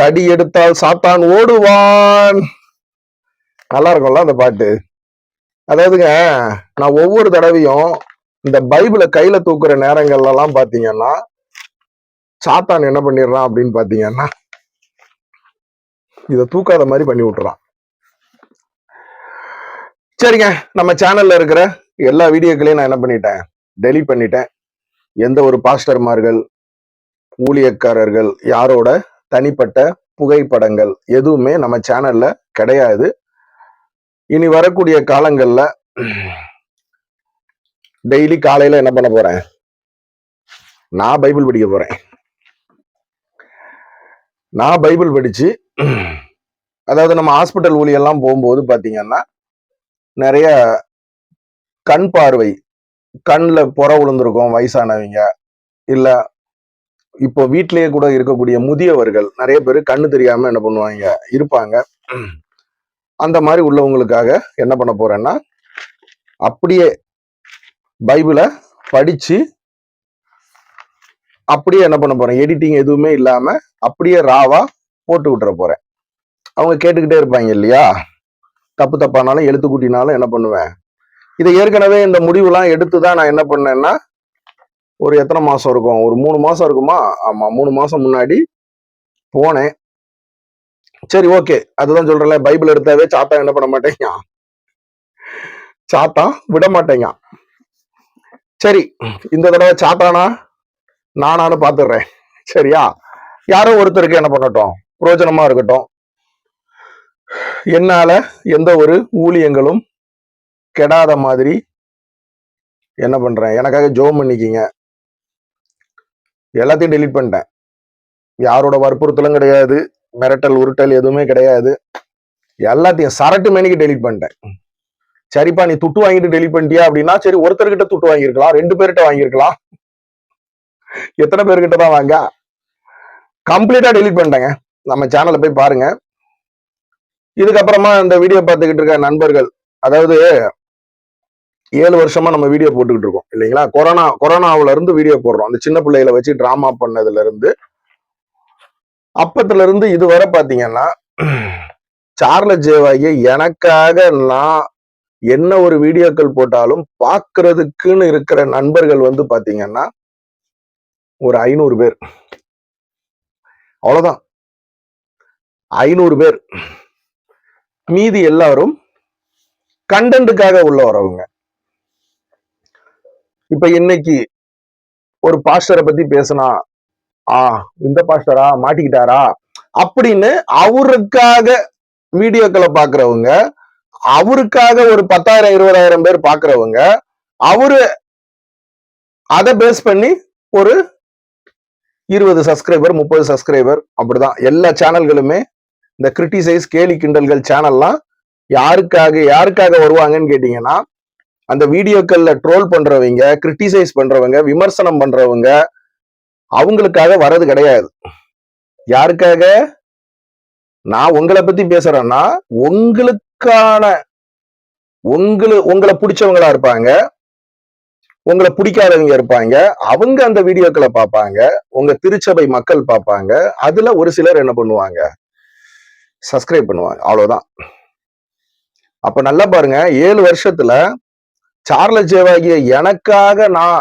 தடி எடுத்தால் சாத்தான் ஓடுவான். நல்லா இருக்கும்ல அந்த பாட்டு. அதாவதுங்க நான் ஒவ்வொரு தடவையும் இந்த பைபிளை கையில தூக்குற நேரங்கள்லாம் பாத்தீங்கன்னா சாத்தான் என்ன பண்ணிடுறான் அப்படின்னு பாத்தீங்கன்னா இதை தூக்காத மாதிரி பண்ணி விட்டுறான். சரிங்க நம்ம சேனல்ல இருக்கிற எல்லா வீடியோக்களையும் நான் என்ன பண்ணிட்டேன்? டெலீட் பண்ணிட்டேன். எந்த ஒரு பாஸ்டர்மார்கள் ஊழியக்காரர்கள் யாரோட தனிப்பட்ட புகைப்படங்கள் எதுவுமே நம்ம சேனல்ல கிடையாது. இனி வரக்கூடிய காலங்கள்ல டெய்லி காலையில என்ன பண்ண போறேன்? நான் பைபிள் படிக்க போறேன். நான் பைபிள் படிச்சு அதாவது நம்ம ஹாஸ்பிட்டல் ஊழியெல்லாம் போகும்போது பாத்தீங்கன்னா நிறைய கண் பார்வை கண்ணில் புற விழுந்திருக்கும் வயசானவங்க இல்லை இப்போ வீட்டிலேயே கூட இருக்கக்கூடிய முதியவர்கள் நிறைய பேர் கண்ணு தெரியாம என்ன பண்ணுவாங்க? இருப்பாங்க. அந்த மாதிரி உள்ளவங்களுக்காக என்ன பண்ண போறேன்னா அப்படியே பைபிளை படிச்சு அப்படியே என்ன பண்ண போறேன்? எடிட்டிங் எதுவுமே இல்லாம அப்படியே ராவா போட்டு விட்டுற போறேன். அவங்க கேட்டுக்கிட்டே இருப்பாங்க இல்லையா? தப்பு தப்பானாலும் எழுத்து கூட்டினாலும் என்ன பண்ணுவேன்? இதை ஏற்கனவே இந்த முடிவுலாம் எடுத்து தான் நான் என்ன பண்ணேன்னா ஒரு எத்தனை மாதம் இருக்கும்? ஒரு மூணு மாதம் இருக்குமா? ஆமாம் மூணு மாதம் முன்னாடி போனேன். சரி ஓகே அதுதான் சொல்றேன்ல பைபிள் எடுத்தாவே சாத்தா என்ன பண்ண மாட்டேங்க சாத்தா விட மாட்டேங்க சரி இந்த தடவை சாத்தானா? நானானு பார்த்துடுறேன் சரியா? யாரோ ஒருத்தருக்கு என்ன பண்ணட்டும்? பிரயோஜனமா இருக்கட்டும். என்னால் எந்த ஒரு ஊழியங்களும் கெடாத மாதிரி என்ன பண்ணுறேன் எனக்காக ஜோம் பண்ணிக்கிங்க. எல்லாத்தையும் டெலீட் பண்ணிட்டேன். யாரோட வற்புறுத்தலும் கிடையாது மிரட்டல் உருட்டல் எதுவுமே கிடையாது. எல்லாத்தையும் சரட்டு மேனிக்கு டெலீட் பண்ணிட்டேன். சரிப்பா நீ துட்டு வாங்கிட்டு டெலிட் பண்ணிட்டியா அப்படின்னா சரி ஒருத்தர்கிட்ட துட்டு வாங்கியிருக்கலாம் ரெண்டு பேர்கிட்ட வாங்கியிருக்கலாம். எத்தனை பேர்கிட்ட தான் வாங்க? கம்ப்ளீட்டா டெலீட் பண்ணிட்டேங்க. நம்ம சேனலை போய் பாருங்க. இதுக்கப்புறமா இந்த வீடியோ பார்த்துக்கிட்டு இருக்க நண்பர்கள் அதாவது ஏழு வருஷமா நம்ம வீடியோ போட்டுக்கிட்டு இருக்கோம் இல்லைங்களா? கொரோனா கொரோனாவுல இருந்து வீடியோ போடுறோம். அந்த சின்ன பிள்ளைகளை வச்சு டிராமா பண்ணதுல இருந்து அப்பத்துல இருந்து இதுவரை பாத்தீங்கன்னா சார்ல ஜேவாகிய எனக்காக நான் என்ன ஒரு வீடியோக்கள் போட்டாலும் பாக்குறதுக்குன்னு இருக்கிற நண்பர்கள் வந்து பாத்தீங்கன்னா ஒரு ஐநூறு பேர். அவ்வளவுதான். ஐநூறு பேர். மீதி எல்லாரும் கண்டென்ட்டுக்காக உள்ள வரவங்க. இப்ப இன்னைக்கு ஒரு பாஸ்டரை பத்தி பேசினா ஆ இந்த பாஸ்டரா மாட்டிக்கிட்டாரா? அப்படின்னு அவருக்காக வீடியோக்களை பாக்குறவங்க அவருக்காக ஒரு பத்தாயிரம் இருபதாயிரம் பேர் பாக்குறவங்க அவரு அதை பேஸ் பண்ணி ஒரு இருபது சப்ஸ்கிரைபர் முப்பது சப்ஸ்கிரைபர் அப்படிதான். எல்லா சேனல்களுமே இந்த கிரிட்டிசைஸ் கேலி கிண்டல்கள் சேனல்லாம் யாருக்காக யாருக்காக வருவாங்கன்னு கேட்டீங்கன்னா அந்த வீடியோக்கள்ல ட்ரோல் பண்றவங்க கிரிட்டிசைஸ் பண்றவங்க விமர்சனம் பண்றவங்க அவங்களுக்காக வர்றது கிடையாது. யாருக்காக? நான் உங்களை பத்தி பேசுறேன்னா உங்களுக்கான உங்களு உங்களை பிடிச்சவங்களா இருப்பாங்க. உங்களை பிடிக்காதவங்க இருப்பாங்க. அவங்க அந்த வீடியோக்களை பார்ப்பாங்க. உங்க திருச்சபை மக்கள் பார்ப்பாங்க. அதுல ஒரு சிலர் என்ன பண்ணுவாங்க? சப்ஸ்கிரைப் பண்ணுவாங்க. அவ்வளவுதான். அப்ப நல்லா பாருங்க. ஏழு வருஷத்துல சார்லஸ் ஜேவாகிய எனக்காக நான்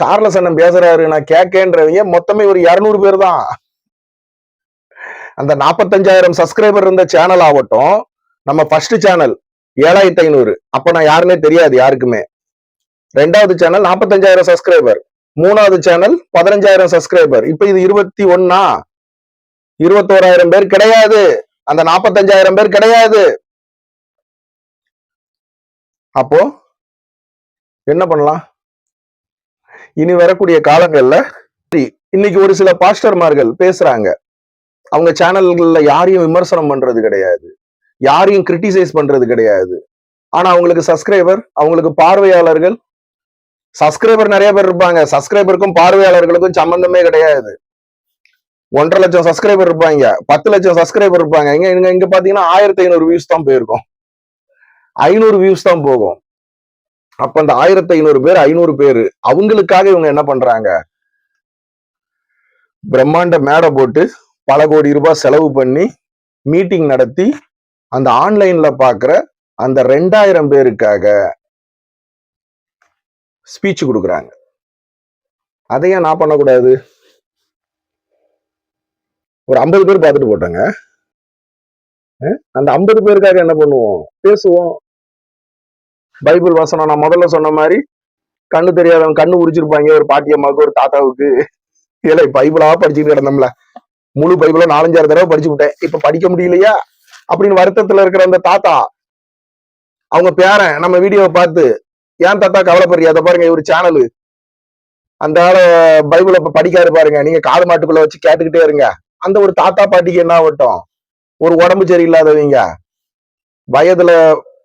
சார்லஸ் அண்ணன் பேசுறாரு நான் கேட்கன்றவங்க மொத்தமே ஒரு இருநூறு பேர் தான். அந்த நாற்பத்தஞ்சாயிரம் சப்ஸ்கிரைபர் இருந்த சேனல் ஆகட்டும் நம்ம ஃபர்ஸ்ட் சேனல் ஏழாயிரத்தி ஐநூறு. அப்ப நான் யாருன்னே தெரியாது யாருக்குமே. ரெண்டாவது சேனல் நாற்பத்தஞ்சாயிரம் சப்ஸ்கிரைபர் மூணாவது சேனல் பதினஞ்சாயிரம் சப்ஸ்கிரைபர் இப்ப இது இருபத்தி ஒன்னா. இருபத்தோராயிரம் பேர் கிடையாது. அந்த நாற்பத்தஞ்சாயிரம் பேர் கிடையாது. அப்போ என்ன பண்ணலாம்? இனி வரக்கூடிய காலங்கள்ல இன்னைக்கு ஒரு சில பாஸ்டர்மார்கள் பேசுறாங்க. அவங்க சேனல்கள்ல யாரையும் விமர்சனம் பண்றது கிடையாது. யாரையும் கிரிட்டிசைஸ் பண்றது கிடையாது. ஆனா அவங்களுக்கு சப்ஸ்கிரைபர் அவங்களுக்கு பார்வையாளர்கள் சப்ஸ்கிரைபர் நிறைய பேர் இருப்பாங்க. சப்ஸ்கிரைபருக்கும் பார்வையாளர்களுக்கும் சம்பந்தமே கிடையாது. ஒன்றரை லட்சம் சப்ஸ்கிரைபர் இருப்பாங்க. பத்து லட்சம் சப்ஸ்கிரைபர் இருப்பாங்க. இங்க இங்க இங்க பாத்தீங்கன்னா ஆயிரத்தி ஐநூறு வியூஸ் தான் போயிருக்கும். ஐநூறு வியூஸ் தான் போகும். அப்ப அந்த ஆயிரத்தி ஐநூறு பேர் ஐநூறு பேர் அவங்களுக்காக இவங்க என்ன பண்றாங்க? பிரம்மாண்ட மேடை போட்டு பல கோடி ரூபாய் செலவு பண்ணி மீட்டிங் நடத்தி அந்த ஆன்லைன்ல பாக்குற அந்த ரெண்டாயிரம் பேருக்காக ஸ்பீச் கொடுக்குறாங்க. அதையே நான் பண்ணக்கூடாது? ஒரு ஐம்பது பேர் பார்த்துட்டு போட்டாங்க. அந்த ஐம்பது பேருக்காக என்ன பண்ணுவோம்? பேசுவோம். பைபிள் வசனம் நான் முதல்ல சொன்ன மாதிரி கண்ணு தெரியாதவன் கண்ணு உரிச்சிருப்பாங்க ஒரு பாட்டியம்மாவுக்கு ஒரு தாத்தாவுக்கு. இல்லை பைபிளா படிச்சுட்டு கிடந்தோம்ல. முழு பைபிளும் நாலஞ்சாறு தடவை படிச்சு விட்டேன். இப்ப படிக்க முடியலையா? அப்படின்னு வருத்தத்துல இருக்கிற அந்த தாத்தா அவங்க பேரன் நம்ம வீடியோவை பார்த்து ஏன் தாத்தா கவலைப்படுறியா அதை பாருங்க ஒரு சேனலு அந்த ஆள பைபிளை இப்ப படிக்காது பாருங்க. நீங்க காது மாட்டுக்குள்ள வச்சு கேட்டுக்கிட்டே இருங்க. அந்த ஒரு தாத்தா பாட்டிக்கு என்ன ஆகட்டும்? ஒரு உடம்பு சரியில்லாதவங்க. வயதுல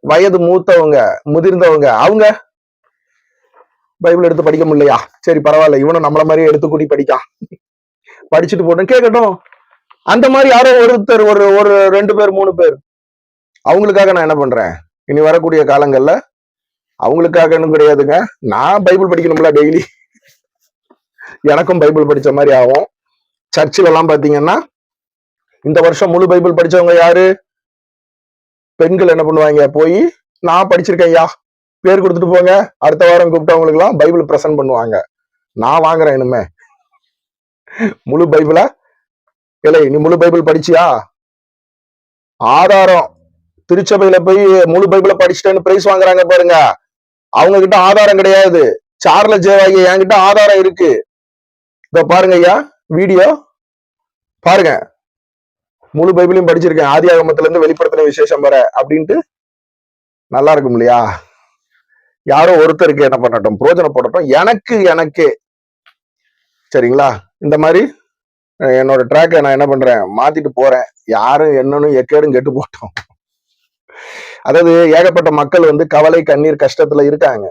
வயது மூத்தவங்க முதிர்ந்தவங்க அவங்க பைபிள் எடுத்து படிக்க முடியலையா? சரி பரவாயில்ல. இவனும் நம்மள மாதிரியே எடுத்து கூட்டி படிக்கான். படிச்சுட்டு போட்டோம். கேட்கட்டும் அந்த மாதிரி யாரோ ஒருத்தர் ஒரு ஒரு ரெண்டு பேர் மூணு பேர். அவங்களுக்காக நான் என்ன பண்றேன்? இனி வரக்கூடிய காலங்கள்ல அவங்களுக்காகன்னு கிடையாதுங்க. நான் பைபிள் படிக்கணும்ல டெய்லி. எனக்கும் பைபிள் படிச்ச மாதிரி ஆகும். சர்ச்சில் எல்லாம் பாத்தீங்கன்னா இந்த வருஷம் முழு பைபிள் படிச்சவங்க யாரு? பெண்கள் என்ன பண்ணுவாங்க? போய் நான் படிச்சிருக்கேன் ஐயா. பேர் கொடுத்துட்டு போங்க. அடுத்த வாரம் கூப்பிட்டவங்களுக்கு எல்லாம் பைபிள் பிரசன்ட் பண்ணுவாங்க. நான் வாங்குறேன் இனிமே. முழு பைபிள? இல்லை நீ முழு பைபிள் படிச்சியா? ஆதாரம். திருச்சபையில போய் முழு பைபிள படிச்சுட்டேன்னு பிரைஸ் வாங்குறாங்க பாருங்க. அவங்க கிட்ட ஆதாரம் கிடையாது. சார்ல ஜேவாகி என்கிட்ட ஆதாரம் இருக்கு. இதோ பாருங்க ஐயா வீடியோ. பாருங்க. முழு பைபிளையும் படிச்சிருக்கேன். ஆதி ஆகமத்துல இருந்து வெளிப்படுத்தின விசேஷம் வர அப்படின்ட்டு நல்லா இருக்கும் இல்லையா? யாரோ ஒருத்தருக்கு என்ன பண்ணட்டும் பிரோஜனப்படட்டும் எனக்கு எனக்கே. சரிங்களா? இந்த மாதிரி என்னோட ட்ராக்கை நான் என்ன பண்றேன்? மாத்திட்டு போறேன். யாரும் என்னன்னு எக்கேடும் கெட்டு போட்டோம். அதாவது ஏகப்பட்ட மக்கள் வந்து கவலை கண்ணீர் கஷ்டத்துல இருக்காங்க.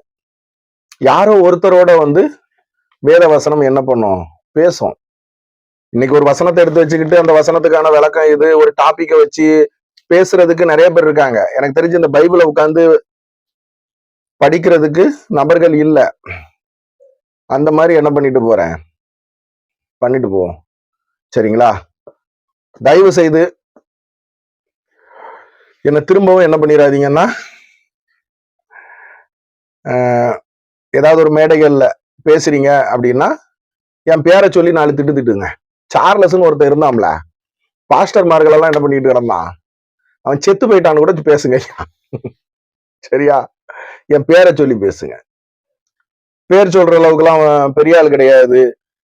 யாரோ ஒருத்தரோட வந்து வேத வசனம் என்ன பண்ணும்? பேசும் இன்னைக்கு ஒரு வசனத்தை எடுத்து வச்சுக்கிட்டு அந்த வசனத்துக்கான விளக்கம் இது. ஒரு டாபிக்கை வச்சு பேசுறதுக்கு நிறைய பேர் இருக்காங்க. எனக்கு தெரிஞ்சு இந்த பைபிளை உட்காந்து படிக்கிறதுக்கு நபர்கள் இல்லை. அந்த மாதிரி என்ன பண்ணிட்டு போறேன்? பண்ணிட்டு போவோம். சரிங்களா? தயவு செய்து என்னை திரும்பவும் என்ன பண்ணிடாதீங்கன்னா ஏதாவது ஒரு மேடைகளில் பேசுறீங்க அப்படின்னா என் பேரை சொல்லி நாலு திட்டு திட்டுங்க. சார்லஸ்ன்னு ஒருத்தர் இருந்தான்ல பாஸ்டர்மார்கள் எல்லாம் என்ன பண்ணிட்டு கிடந்தான்? அவன் செத்து போயிட்டான்னு கூட பேசுங்க சரியா? என் பேரை சொல்லி பேசுங்க. பேர் சொல்ற அளவுக்குலாம் அவன் பெரிய ஆள் கிடையாது.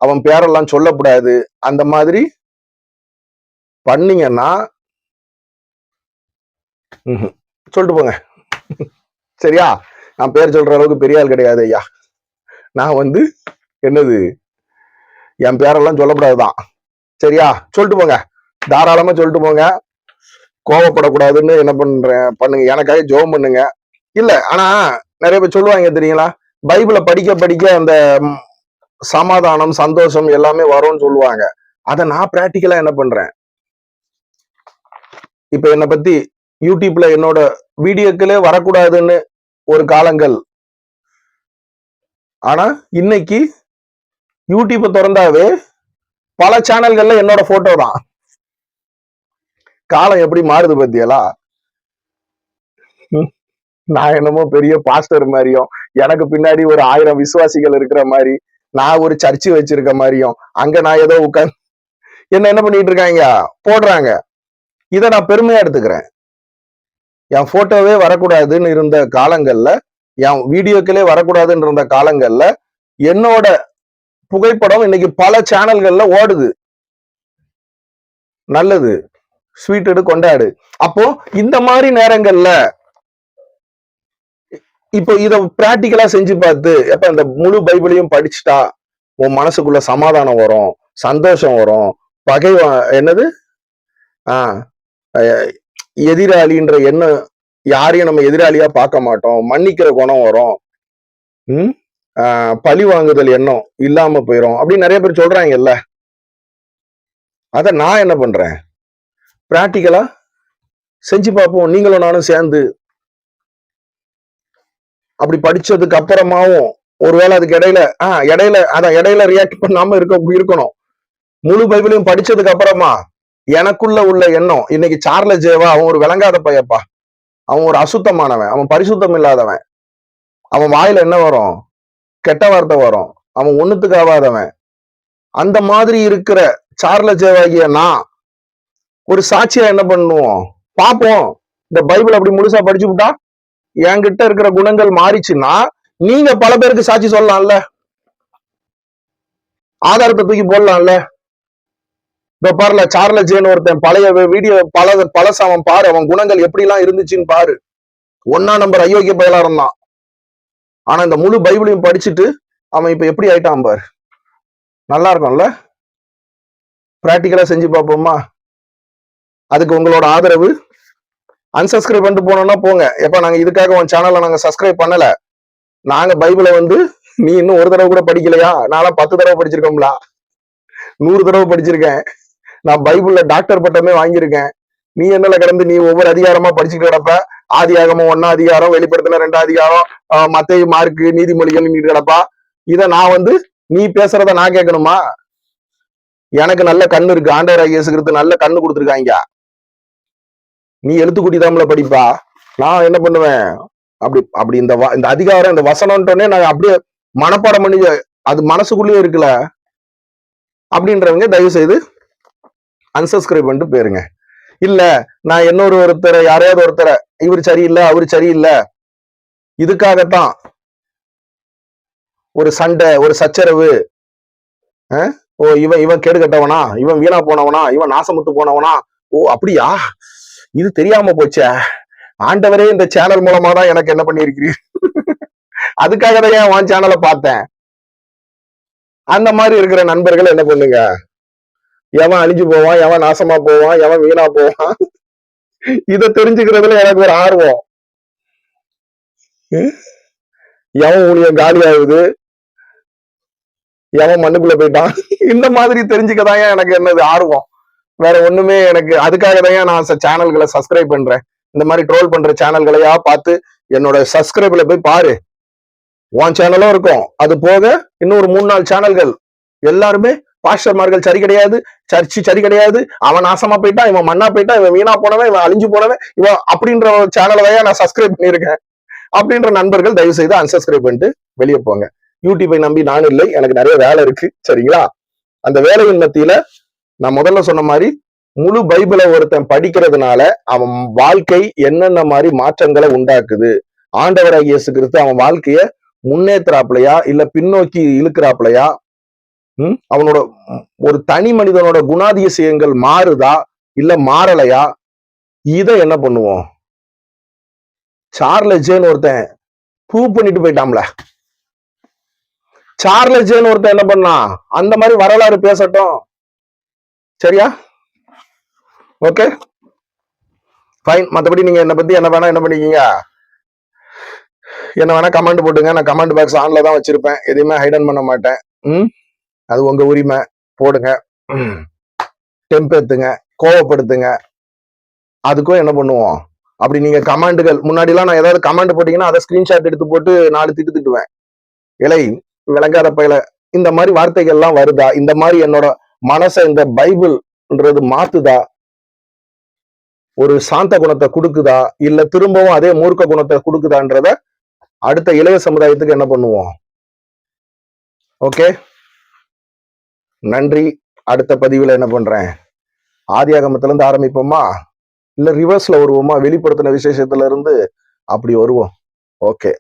அவன் பேரெல்லாம் சொல்லக்கூடாது. அந்த மாதிரி பண்ணீங்கன்னா சொல்லிட்டு போங்க. சரியா? நான் பேர் சொல்ற அளவுக்கு பெரிய ஆள் கிடையாது ஐயா. நான் வந்து என்னது? என் பேரெல்லாம் சொல்லக்கூடாதுதான். சரியா? சொல்லிட்டு போங்க. தாராளமா சொல்லிட்டு போங்க. கோவப்படக்கூடாதுன்னு என்ன பண்றேன் பண்ணுங்க. எனக்காக ஜோம் பண்ணுங்க. இல்ல ஆனா நிறைய பேர் சொல்லுவாங்க தெரியுங்களா? பைபிளை படிக்க படிக்க அந்த சமாதானம் சந்தோஷம் எல்லாமே வரும்னு சொல்லுவாங்க. அதை நான் பிராக்டிக்கலா என்ன பண்றேன்? இப்ப என்னை பத்தி யூடியூப்ல என்னோட வீடியோக்களே வரக்கூடாதுன்னு ஒரு காலங்கள். ஆனா இன்னைக்கு யூடியூப்பை திறந்தாவே பல சேனல்கள்ல என்னோட போட்டோ தான். காலம் எப்படி மாறுது பத்தியலா? நான் என்னமோ பெரிய பாஸ்டர் மாதிரியும் எனக்கு பின்னாடி ஒரு ஆயிரம் விசுவாசிகள் இருக்கிற மாதிரி நான் ஒரு சர்ச்சு வச்சிருக்க மாதிரியும் அங்க நான் ஏதோ உட்காந்து என்ன என்ன பண்ணிட்டு இருக்காங்க? போடுறாங்க. இதை நான் பெருமையா எடுத்துக்கிறேன். என் போட்டோவே வரக்கூடாதுன்னு இருந்த காலங்கள்ல என் வீடியோக்களே வரக்கூடாதுன்னு இருந்த காலங்கள்ல என்னோட புகைப்படம் இன்னைக்கு பல சேனல்கள்ல ஓடுது. நல்லது. ஸ்வீட் எடு கொண்டாடு. அப்போ இந்த மாதிரி நேரங்கள்ல இப்போ இத பிராக்டிக்கலா செஞ்சு பார்த்து எப்ப இந்த முழு பைபிளையும் படிச்சுட்டா உன் மனசுக்குள்ள சமாதானம் வரும் சந்தோஷம் வரும் பகை என்னது? ஆஹ் எதிராளின்ற எண்ணம் யாரையும் நம்ம எதிராளியா பார்க்க மாட்டோம் மன்னிக்கிற குணம் வரும். ம்? பழி வாங்குதல் எண்ணம் இல்லாம போயிரும். அப்படின்னு நிறைய பேர் சொல்றாங்கல்ல. அத நான் என்ன பண்றேன்? பிராக்டிக்கலா செஞ்சு பார்ப்போம். நீங்களும் நானும் சேர்ந்து. அப்படி படிச்சதுக்கு அப்புறமாவும் ஒருவேளை அதுக்கு இடையில ஆஹ் இடையில அதான் இடையில ரியாக்ட் பண்ணாம இருக்க இருக்கணும். முழு பைபிளையும் படிச்சதுக்கு அப்புறமா எனக்குள்ள உள்ள எண்ணம் இன்னைக்கு சார்ல ஜேவா அவன் ஒரு விளங்காத பையப்பா அவன் ஒரு அசுத்தமானவன். அவன் பரிசுத்தம் இல்லாதவன். அவன் வாயில என்ன வரும்? கெட்ட வார்த்தை வரும். அவன் ஒண்ணுத்துக்கு ஆகாதவன் அந்த மாதிரி இருக்கிற சார்ல ஜேவாகிய நான் ஒரு சாட்சியா என்ன பண்ணுவோம்? பார்ப்போம். இந்த பைபிள் அப்படி முழுசா படிச்சு விட்டா என்கிட்ட இருக்கிற குணங்கள் மாறிச்சுன்னா நீங்க பல பேருக்கு சாட்சி சொல்லலாம்ல. ஆதாரத்தை தூக்கி போடலாம்ல. இப்ப பாருல சார்ல ஜேன்னு ஒருத்தன் பழைய வீடியோ பல பழச அவன் பாரு அவன் குணங்கள் எப்படி எல்லாம் இருந்துச்சுன்னு பாரு. ஒன்னா நம்பர் அயோக்கிய பயலா இருந்தான் ஆனா இந்த முழு பைபிளையும் படிச்சுட்டு அவன் இப்ப எப்படி ஆயிட்டான் பார்? நல்லா இருக்கும்ல? பிராக்டிக்கலா செஞ்சு பார்ப்போமா? அதுக்கு உங்களோட ஆதரவு. அன்சப்ஸ்கிரைப் பண்ணிட்டு போனோம்னா போங்க. எப்ப நாங்க இதுக்காக உன் சேனல்ல நாங்க சப்ஸ்கிரைப் பண்ணல. நாங்க பைபிளை வந்து நீ இன்னும் ஒரு தடவை கூட படிக்கலையா? நான்லாம் பத்து தடவை படிச்சிருக்கோம்ல. நூறு தடவை படிச்சிருக்கேன். நான் பைபிள்ல டாக்டர் பட்டமே வாங்கியிருக்கேன். நீ என்னல கிடந்து நீ ஒவ்வொரு அதிகாரமா படிச்சுட்டு கிடப்ப? ஆதி ஒன்னா அதிகாரம் வெளிப்படுத்தின ரெண்டு அதிகாரம் மத்திய மார்க்கு நீதிமொழிகள் நீ கிடப்பா. இத நான் வந்து நீ பேசுறத நான் கேட்கணுமா? எனக்கு நல்ல கண்ணு இருக்கு. ஆண்டவர் ஐயசுகிறது நல்ல கண்ணு கொடுத்துருக்காங்க. நீ எழுத்துக்குட்டி தாமல படிப்பா? நான் என்ன பண்ணுவேன்? அப்படி அப்படி இந்த வ- இந்த அதிகாரம் இந்த வசனம்ட்டோன்னே நான் அப்படியே மனப்பாடம் பண்ணி அது மனசுக்குள்ளேயே இருக்குல்ல? அப்படின்றவங்க தயவு செய்து அன்சப்ஸ்கிரைப் பண்ணிட்டு போயிருங்க. இல்ல நான் இன்னொரு ஒருத்தரை யாரையாவது ஒருத்தரை இவர் சரியில்லை அவர் சரியில்லை. இதுக்காகத்தான் ஒரு சண்டை ஒரு சச்சரவு ஓ இவன் இவன் கேடு கட்டவனா? இவன் வீணா போனவனா? இவன் நாசமுத்து போனவனா? ஓ அப்படியா? இது தெரியாம போச்சே. ஆண்டவரே இந்த சேனல் மூலமா தான் எனக்கு என்ன பண்ணியிருக்கிறீர்? அதுக்காக தான் ஏன் உன் சேனலை பார்த்தேன்? அந்த மாதிரி இருக்கிற நண்பர்கள் என்ன பண்ணுங்க? எவன் அழிஞ்சு போவான் எவன் நாசமா போவான் எவன் வீணா போவான்? இத தெரிஞ்சுக்கிறதுல எனக்கு ஒரு ஆர்வம். எவன் ஊழியம் காலி ஆகுது? எவன் மண்ணுக்குள்ள போயிட்டான் இந்த மாதிரி தெரிஞ்சுக்கதான் எனக்கு என்னது ஆர்வம்? வேற ஒண்ணுமே எனக்கு அதுக்காக தான் நான் சேனல்களை சப்ஸ்கிரைப் பண்றேன்? இந்த மாதிரி ட்ரோல் பண்ற சேனல்களையா பார்த்து என்னோட சப்ஸ்கிரைப்ல போய் பாரு. உன் சேனலும் இருக்கும். அது போக இன்னொரு மூணு நாலு சேனல்கள். எல்லாருமே பாஸ்டர்மார்கள் சரி கிடையாது சர்ச்சு சரி கிடையாது அவன் நாசமா போயிட்டான் இவன் மண்ணா போயிட்டான் இவன் வீணா போனவன் இவன் அழிஞ்சு போனவன் இவன் அப்படின்ற சேனலை தான் நான் சப்ஸ்கிரைப் பண்ணியிருக்கேன். அப்படின்ற நண்பர்கள் தயவு செய்து அன்சப்ஸ்கிரைப் பண்ணிட்டு வெளியே போங்க. யூடியூப்பை நம்பி நானும் இல்லை எனக்கு நிறைய வேலை இருக்கு சரிங்களா? அந்த வேலையின் மத்தியில நான் முதல்ல சொன்ன மாதிரி முழு பைபிளை ஒருத்தன் படிக்கிறதுனால அவன் வாழ்க்கை என்னென்ன மாதிரி மாற்றங்களை உண்டாக்குது? ஆண்டவராகிய இயேசு கிறிஸ்து அவன் வாழ்க்கைய முன்னேற்றாப்புலையா இல்ல பின்னோக்கி இழுக்கிறாப்புலையா? அவனோட ஒரு தனி மனிதனோட குணாதிசயங்கள் மாறுதா இல்ல மாறலையா? இத என்ன பண்ணுவோம்? சார்ல ஒருத்தன் ப்ரூவ் பண்ணிட்டு போயிட்டாம்ல சார்ல ஒருத்தன் என்ன பண்ணான்? அந்த மாதிரி வரலாறு பேசட்டும். சரியா? ஓகே. ஃபைன் மத்தபடி நீங்க என்ன பத்தி என்ன வேணா என்ன பண்ணிக்கீங்க? என்ன வேணா கமெண்ட் போட்டுங்க. நான் கமெண்ட் பாக்ஸ் ஆன்ல தான் வச்சிருப்பேன். எதையுமே ஹைடன் பண்ண மாட்டேன். ம்? அது உங்க உரிமை. போடுங்க. டெம்பேத்துங்க கோவப்படுத்துங்க. அதுக்கும் என்ன பண்ணுவோம்? அப்படி நீங்க கமெண்டுகள் முன்னாடிலாம் நான் ஏதாவது கமெண்ட் போட்டீங்கன்னா அதை ஸ்கிரீன்ஷாட் எடுத்து போட்டு நாலு திட்டு திட்டுவேன். இலை விளங்காத பயில. இந்த மாதிரி வார்த்தைகள் எல்லாம் வருதா? இந்த மாதிரி என்னோட மனசை இந்த பைபிள்ன்றது மாத்துதா? ஒரு சாந்த குணத்தை கொடுக்குதா? இல்ல திரும்பவும் அதே மூர்க்க குணத்தை கொடுக்குதான்றத அடுத்த இளைய சமுதாயத்துக்கு என்ன பண்ணுவோம்? ஓகே? நன்றி. அடுத்த பதிவில் என்ன பண்றேன்? ஆதி இருந்து ஆரம்பிப்போமா? இல்லை ரிவர்ஸ்ல வருவோமா? வெளிப்படுத்தின விசேஷத்துல இருந்து அப்படி வருவோம். ஓகே